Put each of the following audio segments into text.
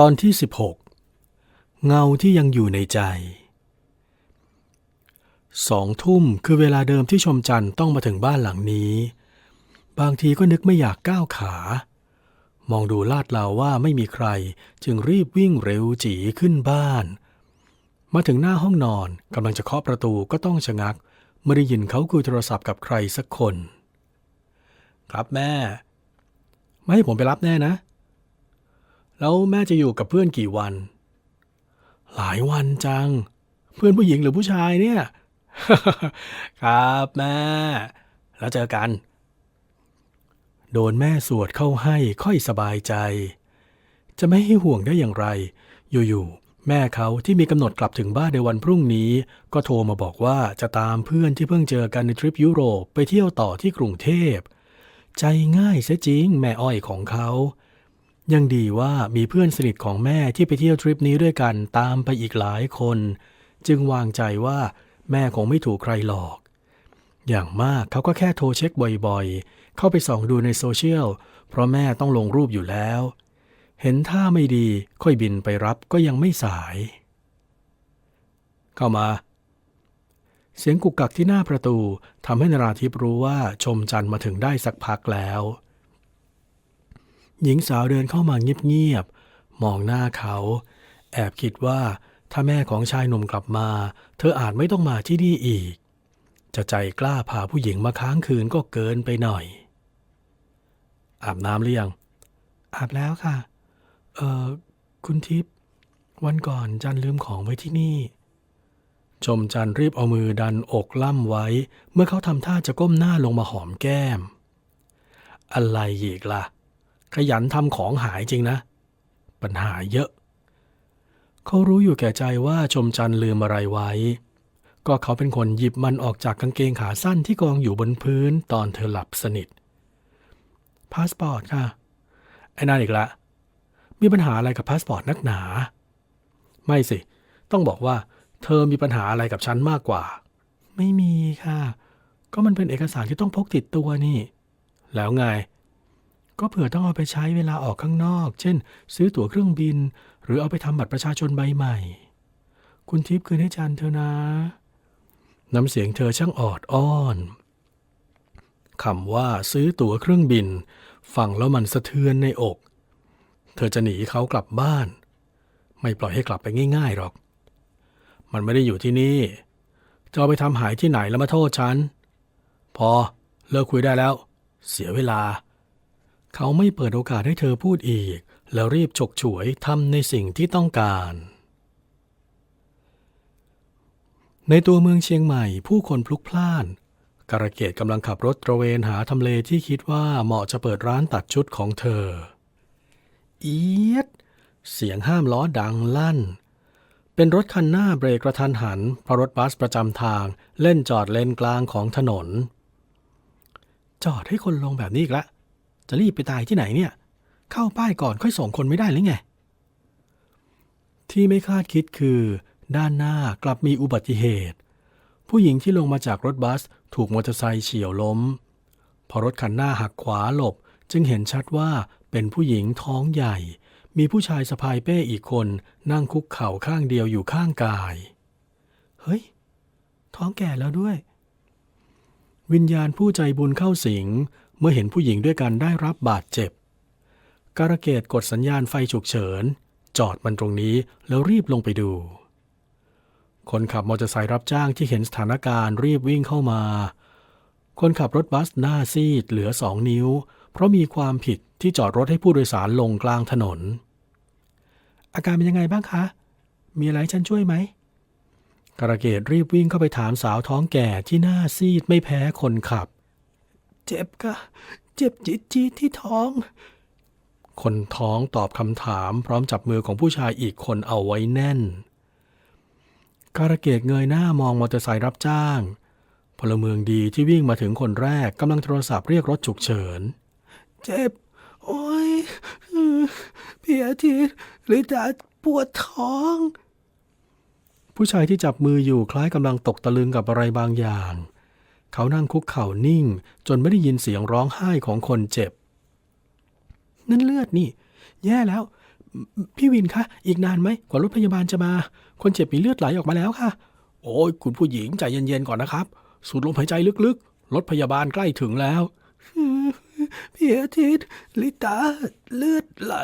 ตอนที่ 16 เงาที่ยังอยู่ในใจสองทุ่มคือเวลาเดิมที่ชมจันทร์ต้องมาถึงบ้านหลังนี้ บางทีก็นึกไม่อยากก้าวขา มองดูลาดเหลาว่าไม่มีใครจึงรีบวิ่งเร็วจีขึ้นบ้าน มาถึงหน้าห้องนอนกำลังจะเคาะประตูก็ต้องชะงักเมื่อได้ยินเขาคุยโทรศัพท์กับใครสักคน ครับแม่ ไม่ให้ผมไปรับแน่นะ แล้วแม่จะอยู่กับเพื่อนกี่วัน หลายวันจัง เพื่อนผู้หญิงหรือผู้ชายเนี่ย ครับแม่ แล้วเจอกัน โดนแม่สวดเข้าให้ค่อยสบายใจ จะไม่ให้ห่วงได้อย่างไร อยู่ๆแม่เขาที่มีกำหนดกลับถึงบ้านในวันพรุ่งนี้ ก็โทรมาบอกว่าจะตามเพื่อนที่เพิ่งเจอกันในทริปยุโรปไปเที่ยวต่อที่กรุงเทพ ใจง่ายเสียจริงแม่อ้อยของเขา ยังดีว่ามีเพื่อนสนิทของแม่ที่ไปเที่ยวทริปนี้ด้วยกันตามไปอีกหลายคน จึงวางใจว่าแม่คงไม่ถูกใครหลอก อย่างมากเขาก็แค่โทรเช็คบ่อยๆ เข้าไปส่องดูในโซเชียล เพราะแม่ต้องลงรูปอยู่แล้ว เห็นท่าไม่ดีค่อยบินไปรับก็ยังไม่สาย เข้ามา เสียงกุกกักที่หน้าประตูทำให้นราทิพย์รู้ว่าชมจันทร์มาถึงได้สักพักแล้ว หญิงสาวเดินเข้ามาเงียบๆ มองหน้าเขา แอบคิดว่าถ้าแม่ของชายหนุ่มกลับมา เธออาจไม่ต้องมาที่นี่อีก จะใจกล้าพาผู้หญิงมาค้างคืนก็เกินไปหน่อย อาบน้ำหรือยัง อาบแล้วค่ะ เออคุณทิพย์วันก่อนจันลืมของไว้ที่นี่ ชมจันรีบเอามือดันอกล่ำไว้ เมื่อเขาทำท่าจะก้มหน้าลงมาหอมแก้ม อะไรอีกล่ะ ขยันทำของหายจริงนะ ปัญหาเยอะ เขารู้อยู่แก่ใจว่าชมจันทร์ลืมอะไรไว้ ก็เขาเป็นคนหยิบมันออกจากกางเกงขาสั้นที่กองอยู่บนพื้นตอนเธอหลับสนิท พาสปอร์ตค่ะ ไอ้นั่นอีกละ มีปัญหาอะไรกับพาสปอร์ตนักหนา ไม่สิ ต้องบอกว่า เธอมีปัญหาอะไรกับฉันมากกว่า ไม่มีค่ะ ก็มันเป็นเอกสารที่ต้องพกติดตัวนี่ แล้วไง ก็เผื่อต้องเอาไปใช้เวลาออกข้างนอก เช่น ซื้อตั๋วเครื่องบิน หรือเอาไปทำบัตรประชาชนใบใหม่ คุณทิพย์คืนให้จันเธอนะ น้ำเสียงเธอช่างออดอ้อนคำว่าซื้อตั๋วเครื่องบิน ฟังแล้วมันสะเทือนในอก เธอจะหนีเขากลับบ้าน ไม่ปล่อยให้กลับไปง่ายๆหรอก มันไม่ได้อยู่ที่นี่ จะเอาไปทำหายที่ไหนแล้วมาโทษฉัน พอเลิกคุยได้แล้ว เสียเวลา เขาไม่เปิดโอกาสให้เธอพูดอีก แล้วรีบฉกฉวยทำในสิ่งที่ต้องการ ในตัวเมืองเชียงใหม่ผู้คนพลุกพล่านการะเกดกำลังขับรถตระเวนหาทำเลที่คิดว่าเหมาะจะเปิดร้านตัดชุดของเธอ เอียด เสียงห้ามล้อดังลั่น เป็นรถคันหน้าเบรกกระทันหันเพราะรถบัสประจำทางเล่นจอดเลนกลางของถนน จอดให้คนลงแบบนี้อีกละ จะรีบไปตายที่ไหนเนี่ย เข้าป้ายก่อนค่อยส่งคนไม่ได้หรือไง ที่ไม่คาดคิดคือ ด้านหน้ากลับมีอุบัติเหตุ ผู้หญิงที่ลงมาจากรถบัสถูกมอเตอร์ไซค์เฉียวล้ม พอรถคันหน้าหักขวาหลบจึงเห็นชัดว่าเป็นผู้หญิงท้องใหญ่ มีผู้ชายสะพายเป้อีกคนนั่งคุกเข่าข้างเดียวอยู่ข้างกาย เฮ้ย ท้องแก่แล้วด้วย วิญญาณผู้ใจบุญเข้าสิง เมื่อเห็นผู้หญิงด้วยกันได้รับบาดเจ็บ การะเกดกดสัญญาณไฟฉุกเฉิน จอดมันตรงนี้แล้วรีบลงไปดู คนขับมอเตอร์ไซค์รับจ้างที่เห็นสถานการณ์รีบวิ่งเข้ามา คนขับรถบัสหน้าซีดเหลือสองนิ้ว เพราะมีความผิดที่จอดรถให้ผู้โดยสารลงกลางถนน อาการเป็นยังไงบ้างคะ มีอะไรฉันช่วยไหมการะเกดรีบวิ่งเข้าไปถามสาวท้องแก่ที่หน้าซีดไม่แพ้คนขับ เจ็บกะเจ็บจี๊ดจี๊ดที่ท้อง คนท้องตอบคำถามพร้อมจับมือของผู้ชายอีกคนเอาไว้แน่น การะเกดเงยหน้ามองมอเตอร์ไซค์รับจ้าง พลเมืองดีที่วิ่งมาถึงคนแรกกำลังโทรศัพท์เรียกรถฉุกเฉิน เจ็บ โอ้ยพี่อาทิตย์หรือจะปวดท้อง ผู้ชายที่จับมืออยู่คล้ายกำลังตกตะลึงกับอะไรบางอย่าง เขานั่งคุกเข่านิ่ง จนไม่ได้ยินเสียงร้องไห้ของคนเจ็บ นั่นเลือดนี่ แย่แล้ว พี่วินคะ อีกนานไหมกว่ารถพยาบาลจะมา คนเจ็บมีเลือดไหลออกมาแล้วค่ะ โอ้ยคุณผู้หญิงใจเย็นๆก่อนนะครับ สูดลมหายใจลึกๆ รถพยาบาลใกล้ถึงแล้วพี่อาทิตย์ลิตาเลือดไหล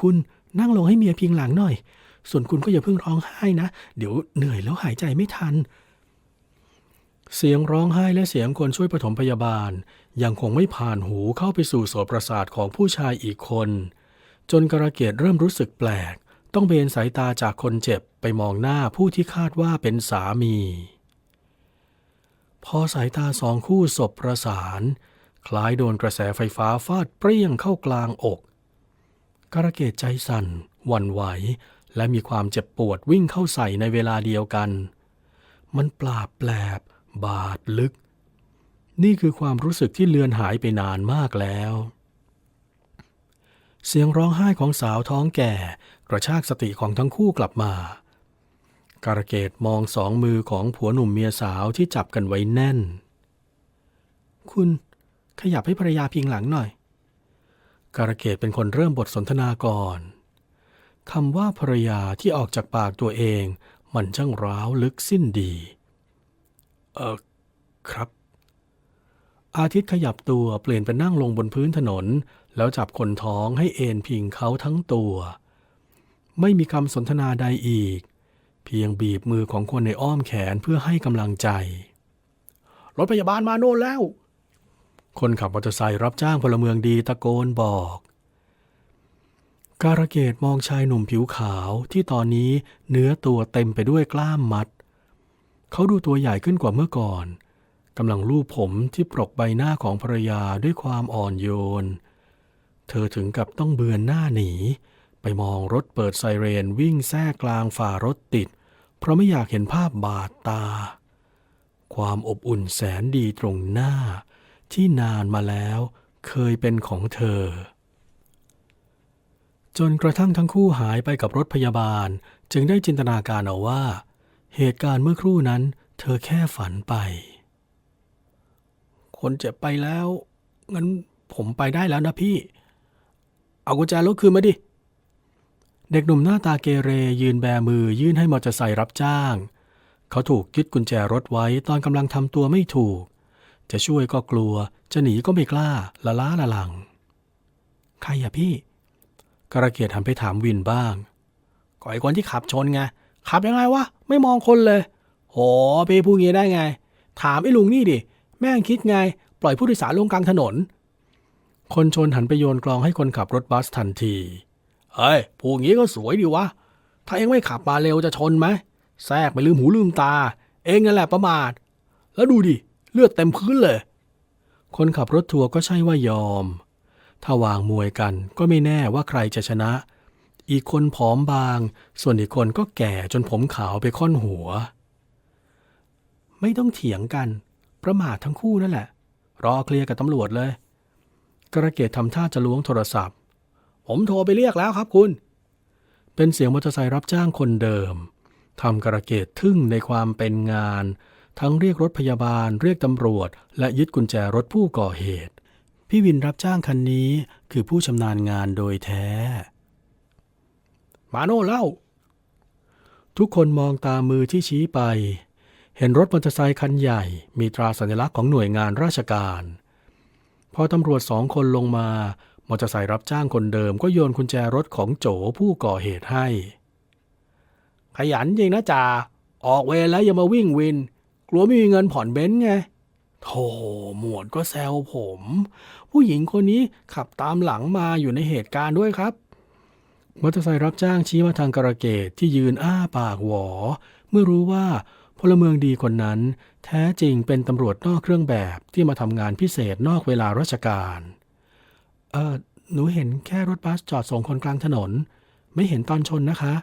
คุณนั่งลงให้เมียพิงหลังหน่อย ส่วนคุณก็อย่าเพิ่งร้องไห้นะ เดี๋ยวเหนื่อยแล้วหายใจไม่ทัน เสียงร้องไห้และเสียงคนช่วยปฐมพยาบาล ยังคงไม่ผ่านหูเข้าไปสู่โสตประสาทของผู้ชายอีกคน จนกระเกดเริ่มรู้สึกแปลก ต้องเบนสายตาจากคนเจ็บไปมองหน้าผู้ที่คาดว่าเป็นสามี พอสายตาสองคู่สบประสาน คล้ายโดนกระแสไฟฟ้าฟาดเปรี้ยงเข้ากลางอกกระเกดใจสั่นหวั่นไหว และมีความเจ็บปวดวิ่งเข้าใส่ในเวลาเดียวกัน มันปราบแปลบ บาดลึก นี่คือความรู้สึกที่เลือนหายไปนานมากแล้ว เสียงร้องไห้ของสาวท้องแก่ กระชากสติของทั้งคู่กลับมาการเกดมองสองมือของผัวหนุ่มเมียสาวที่จับกันไว้แน่น คุณขยับให้ภรรยาพิงหลังหน่อย การเกดเป็นคนเริ่มบทสนทนาก่อนคำว่าภรรยาที่ออกจากปากตัวเองมันช่างร้าวลึกสิ้นดี เออครับ อาทิตย์ขยับตัวเปลี่ยนเป็นนั่งลงบนพื้นถนน แล้วจับคนท้องให้เอนพิงเขาทั้งตัว ไม่มีคำสนทนาใดอีก เพียงบีบมือของคนในอ้อมแขนเพื่อให้กำลังใจ รถพยาบาลมาโน่นแล้ว คนขับมอเตอร์ไซค์รับจ้างพลเมืองดีตะโกนบอกการะเกดมองชายหนุ่มผิวขาวที่ตอนนี้เนื้อตัวเต็มไปด้วยกล้ามมัด เขาดูตัวใหญ่ขึ้นกว่าเมื่อก่อนกำลังลูบผมที่ปรกใบหน้าของภรรยาด้วยความอ่อนโยน เธอถึงกับต้องเบือนหน้าหนี ไปมองรถเปิดไซเรนวิ่งแทรกกลางฝ่ารถติด เพราะไม่อยากเห็นภาพบาดตา ความอบอุ่นแสนดีตรงหน้า ที่นานมาแล้วเคยเป็นของเธอ จนกระทั่งทั้งคู่หายไปกับรถพยาบาล จึงได้จินตนาการเอาว่า เหตุการณ์เมื่อครู่นั้น เธอแค่ฝันไป คนเจ็บไปแล้ว งั้นผมไปได้แล้วนะพี่ เอากุญแจรถคืนมาดิ เด็กหนุ่มหน้าตาเกเรยืนแบมือยื่นให้มอเตอร์ไซค์รับจ้าง เขาถูกยึดกุญแจรถไว้ตอนกำลังทำตัวไม่ถูก จะช่วยก็กลัว จะหนีก็ไม่กล้า ละล้าละลัง ใครอะพี่ กระเกียดหันไปถามวินบ้างก็ไอ้คนที่ขับชนไง ขับยังไงวะ ไม่มองคนเลย โหพี่พูดงี้ได้ไง ถามไอ้ลุงนี่ดิ แม่งคิดไง ปล่อยผู้โดยสารลงกลางถนน คนชนหันไปโยนกลองให้คนขับรถบัสทันที เฮ้ย พูดงี้ก็สวยดีวะ ถ้าเองไม่ขับมาเร็วจะชนไหม แทรกไปลืมหูลืมตา เองนั่นแหละประมาท แล้วดูดิ เลือดเต็มพื้นเลย คนขับรถทัวร์ก็ใช่ว่ายอม ถ้าวางมวยกันก็ไม่แน่ว่าใครจะชนะ อีกคนผอมบาง ส่วนอีกคนก็แก่จนผมขาวไปค่อนหัว ไม่ต้องเถียงกัน ประมาททั้งคู่นั่นแหละ รอเคลียร์กับตำรวจเลย กระเกตทำท่าจะล้วงโทรศัพท์ ผมโทรไปเรียกแล้วครับคุณ เป็นเสียงมอเตอร์ไซค์รับจ้างคนเดิมทำกระเกตทึ่งในความเป็นงาน ทั้งเรียกรถพยาบาล เรียกตำรวจ และยึดกุญแจรถผู้ก่อเหตุ พี่วินรับจ้างคันนี้คือผู้ชำนาญงานโดยแท้ มาโน่เล่า ทุกคนมองตามมือที่ชี้ไป เห็นรถมอเตอร์ไซค์คันใหญ่ มีตราสัญลักษณ์ของหน่วยงานราชการ พอตำรวจสองคนลงมามอเตอร์ไซค์รับจ้างคนเดิมก็โยนกุญแจรถของโจผู้ก่อเหตุให้ ขยันจริงนะจ่าออกเวรแล้วยังมาวิ่งวิน กลัวไม่มีเงินผ่อนเบนซ์ไงโธ่หมวดก็แซวผม ผู้หญิงคนนี้ขับตามหลังมาอยู่ในเหตุการณ์ด้วยครับ มอเตอร์ไซค์รับจ้างชี้มาทางกระเกตที่ยืนอ้าปากหวอ เมื่อรู้ว่าพลเมืองดีคนนั้น แท้จริงเป็นตำรวจนอกเครื่องแบบที่มาทำงานพิเศษนอกเวลาราชการ เออหนูเห็นแค่รถบัสจอดส่งคนกลางถนน ไม่เห็นตอนชนนะคะ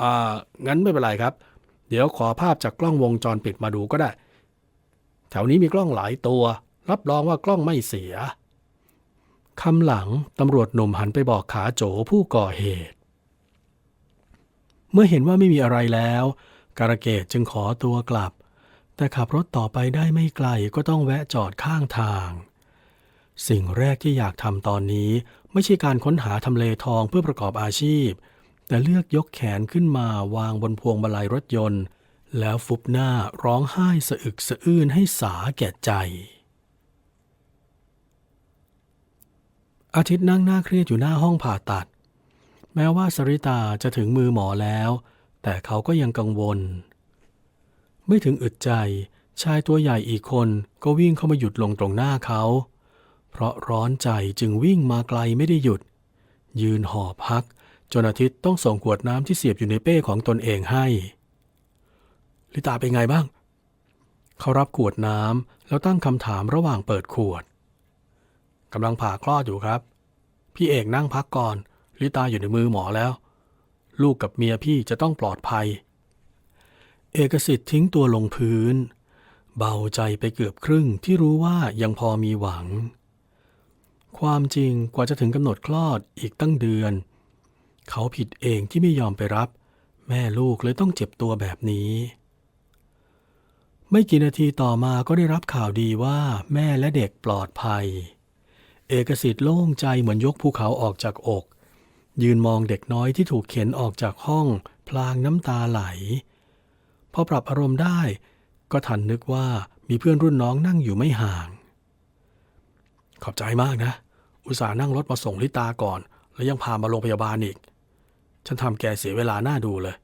อ่า งั้นไม่เป็นไรครับ เดี๋ยวขอภาพจากกล้องวงจรปิดมาดูก็ได้ แถวนี้มีกล้องหลายตัว รับรองว่ากล้องไม่เสีย คำหลังตำรวจหนุ่มหันไปบอกขาโจผู้ก่อเหตุ เมื่อเห็นว่าไม่มีอะไรแล้ว การะเกดจึงขอตัวกลับ แต่ขับรถต่อไปได้ไม่ไกลก็ต้องแวะจอดข้างทาง สิ่งแรกที่อยากทำตอนนี้ไม่ใช่การค้นหาทำเลทองเพื่อประกอบอาชีพ แต่เลือกยกแขนขึ้นมาวางบนพวงมาลัยรถยนต์ แล้วฟุบหน้าร้องไห้สะอึกสะอื้นให้สาแก่ใจ อาทิตย์นั่งหน้าเครียดอยู่หน้าห้องผ่าตัด แม้ว่าสริตาจะถึงมือหมอแล้ว แต่เขาก็ยังกังวล ไม่ถึงอึดใจ ชายตัวใหญ่อีกคนก็วิ่งเข้ามาหยุดลงตรงหน้าเขา เพราะร้อนใจจึงวิ่งมาไกลไม่ได้หยุด ยืนหอบพัก จนอาทิตย์ต้องส่งขวดน้ำที่เสียบอยู่ในเป้ของตนเองให้ ลิตาเป็นไงบ้าง เขารับขวดน้ำแล้วตั้งคำถามระหว่างเปิดขวด กำลังผ่าคลอดอยู่ครับ พี่เอกนั่งพักก่อน ลิตาอยู่ในมือหมอแล้ว ลูกกับเมียพี่จะต้องปลอดภัย เอกสิทธิ์ทิ้งตัวลงพื้น เบาใจไปเกือบครึ่งที่รู้ว่ายังพอมีหวัง ความจริงกว่าจะถึงกำหนดคลอดอีกตั้งเดือน เขาผิดเองที่ไม่ยอมไปรับ แม่ลูกเลยต้องเจ็บตัวแบบนี้ไม่กี่นาทีต่อมาก็ได้รับข่าวดีว่าแม่และเด็กปลอดภัย เอกสิทธิ์โล่งใจเหมือนยกภูเขาออกจากอก ยืนมองเด็กน้อยที่ถูกเข็นออกจากห้อง พลางน้ำตาไหล พอปรับอารมณ์ได้ ก็ทันนึกว่ามีเพื่อนรุ่นน้องนั่งอยู่ไม่ห่าง ขอบใจมากนะ อุตส่าห์นั่งรถมาส่งลิตาก่อน แล้วยังพามาโรงพยาบาลอีก ฉันทำแกเสียเวลาหน้าดูเลย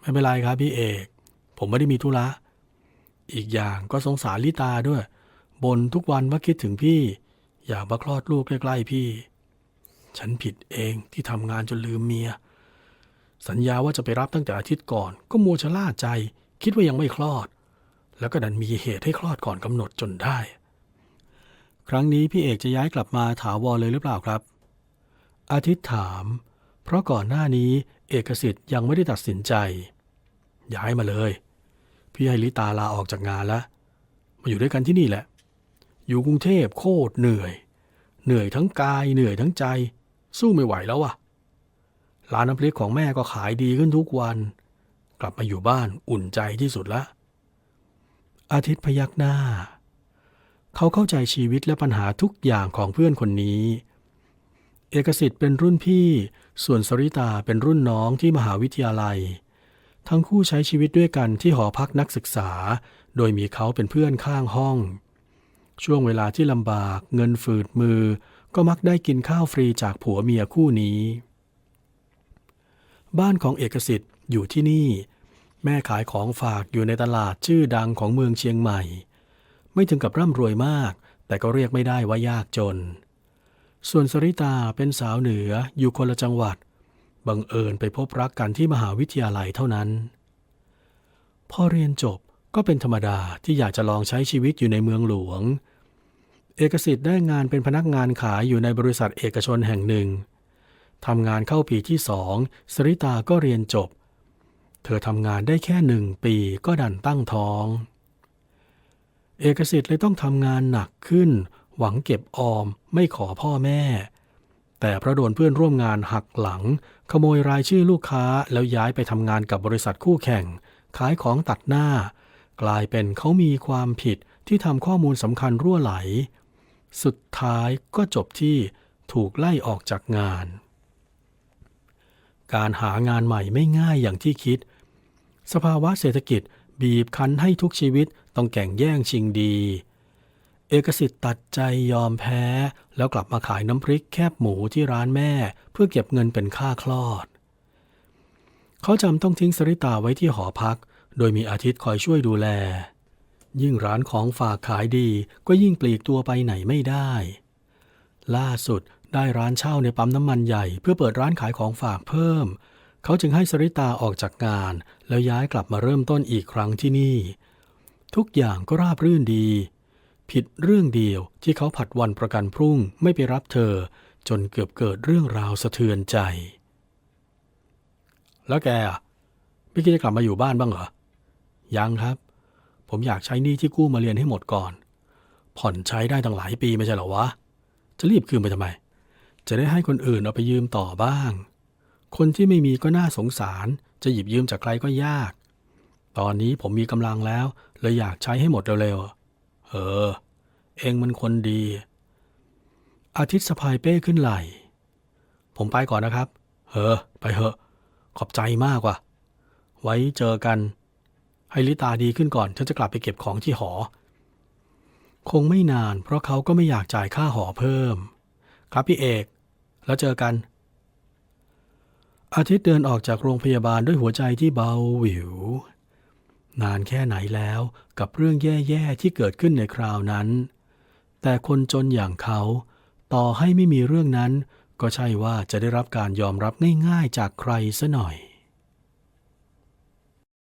ไม่เป็นไรครับพี่เอก ผมไม่ได้มีธุระ อีกอย่างก็สงสารลิตาด้วยบ่นทุกวันว่าคิดถึงพี่ อยากมาคลอดลูกใกล้ๆพี่ ฉันผิดเองที่ทำงานจนลืมเมีย สัญญาว่าจะไปรับตั้งแต่อาทิตย์ก่อน ก็มัวชะล่าใจ คิดว่ายังไม่คลอด แล้วก็ดันมีเหตุให้คลอดก่อนกำหนดจนได้ ครั้งนี้พี่เอกจะย้ายกลับมาถาวรเลยหรือเปล่าครับ อาทิตย์ถาม เพราะก่อนหน้านี้เอกสิทธิ์ยังไม่ได้ตัดสินใจ ย้ายมาเลย พี่ให้ลิตาลาออกจากงานแล้วมาอยู่ด้วยกันที่นี่แหละ อยู่กรุงเทพโคตรเหนื่อย เหนื่อยทั้งกายเหนื่อยทั้งใจ สู้ไม่ไหวแล้วอะร้านน้ำพริกของแม่ก็ขายดีขึ้นทุกวัน กลับมาอยู่บ้านอุ่นใจที่สุดละ อาทิตย์พยักหน้า เขาเข้าใจชีวิตและปัญหาทุกอย่างของเพื่อนคนนี้ เอกสิทธิ์เป็นรุ่นพี่ ส่วนสริตาเป็นรุ่นน้องที่มหาวิทยาลัย ทั้งคู่ใช้ชีวิตด้วยกันที่หอพักนักศึกษา โดยมีเขาเป็นเพื่อนข้างห้อง ช่วงเวลาที่ลำบาก เงินฝืดมือ ก็มักได้กินข้าวฟรีจากผัวเมียคู่นี้ บ้านของเอกสิทธิ์อยู่ที่นี่ แม่ขายของฝากอยู่ในตลาดชื่อดังของเมืองเชียงใหม่ ไม่ถึงกับร่ำรวยมาก แต่ก็เรียกไม่ได้ว่ายากจน ส่วนสริตาเป็นสาวเหนืออยู่คนละจังหวัด บังเอิญไปพบรักกันที่มหาวิทยาลัยเท่านั้น พอเรียนจบก็เป็นธรรมดาที่อยากจะลองใช้ชีวิตอยู่ในเมืองหลวง เอกสิทธิ์ได้งานเป็นพนักงานขายอยู่ในบริษัทเอกชนแห่งหนึ่งทำงานเข้าปีที่สองสริตาก็เรียนจบ เธอทำงานได้แค่หนึ่งปีก็ดันตั้งท้อง เอกสิทธิ์เลยต้องทำงานหนักขึ้น หวังเก็บออมไม่ขอพ่อแม่ แต่เพราะโดนเพื่อนร่วมงานหักหลัง ขโมยรายชื่อลูกค้าแล้วย้ายไปทำงานกับบริษัทคู่แข่ง ขายของตัดหน้า กลายเป็นเขามีความผิดที่ทำข้อมูลสำคัญรั่วไหล สุดท้ายก็จบที่ถูกไล่ออกจากงาน การหางานใหม่ไม่ง่ายอย่างที่คิด สภาวะเศรษฐกิจบีบคั้นให้ทุกชีวิตต้องแข่งแย่งชิงดี เอกสิทธิ์ตัดใจยอมแพ้ แล้วกลับมาขายน้ำพริกแคบหมูที่ร้านแม่ เพื่อเก็บเงินเป็นค่าคลอด เขาจำต้องทิ้งสริตาไว้ที่หอพัก โดยมีอาทิตย์คอยช่วยดูแล ยิ่งร้านของฝากขายดีก็ยิ่งปลีกตัวไปไหนไม่ได้ ล่าสุดได้ร้านเช่าในปั๊มน้ำมันใหญ่ เพื่อเปิดร้านขายของฝากเพิ่ม เขาจึงให้สริตาออกจากงาน แล้วย้ายกลับมาเริ่มต้นอีกครั้งที่นี่ ทุกอย่างก็ราบรื่นดี ผิดเรื่องเดียวที่เขาผัดวันประกันพรุ่งไม่ไปรับเธอ จนเกือบเกิดเรื่องราวสะเทือนใจ แล้วแกไม่คิดจะกลับมาอยู่บ้านบ้างเหรอยังครับ ผมอยากใช้หนี้ที่กู้มาเรียนให้หมดก่อน ผ่อนใช้ได้ตั้งหลายปีไม่ใช่เหรอวะ จะรีบคืนไปทำไม จะได้ให้คนอื่นเอาไปยืมต่อบ้าง คนที่ไม่มีก็น่าสงสาร จะหยิบยืมจากใครก็ยาก ตอนนี้ผมมีกำลังแล้ว เลยอยากใช้ให้หมดเร็วๆเออ เองมันคนดี อาทิตย์สะพายเป้ขึ้นไหล ผมไปก่อนนะครับ เออ ไปเถอะ ขอบใจมากว่ะ ไว้เจอกัน ให้ลิตาดีขึ้นก่อน ฉันจะกลับไปเก็บของที่หอ คงไม่นาน เพราะเขาก็ไม่อยากจ่ายค่าหอเพิ่ม ครับพี่เอก แล้วเจอกัน อาทิตย์เดินออกจากโรงพยาบาลด้วยหัวใจที่เบาหวิว นานแค่ไหนแล้วกับเรื่องแย่ๆที่เกิดขึ้นในคราวนั้น แต่คนจนอย่างเขา ต่อให้ไม่มีเรื่องนั้น ก็ใช่ว่าจะได้รับการยอมรับง่ายๆจากใครซะหน่อย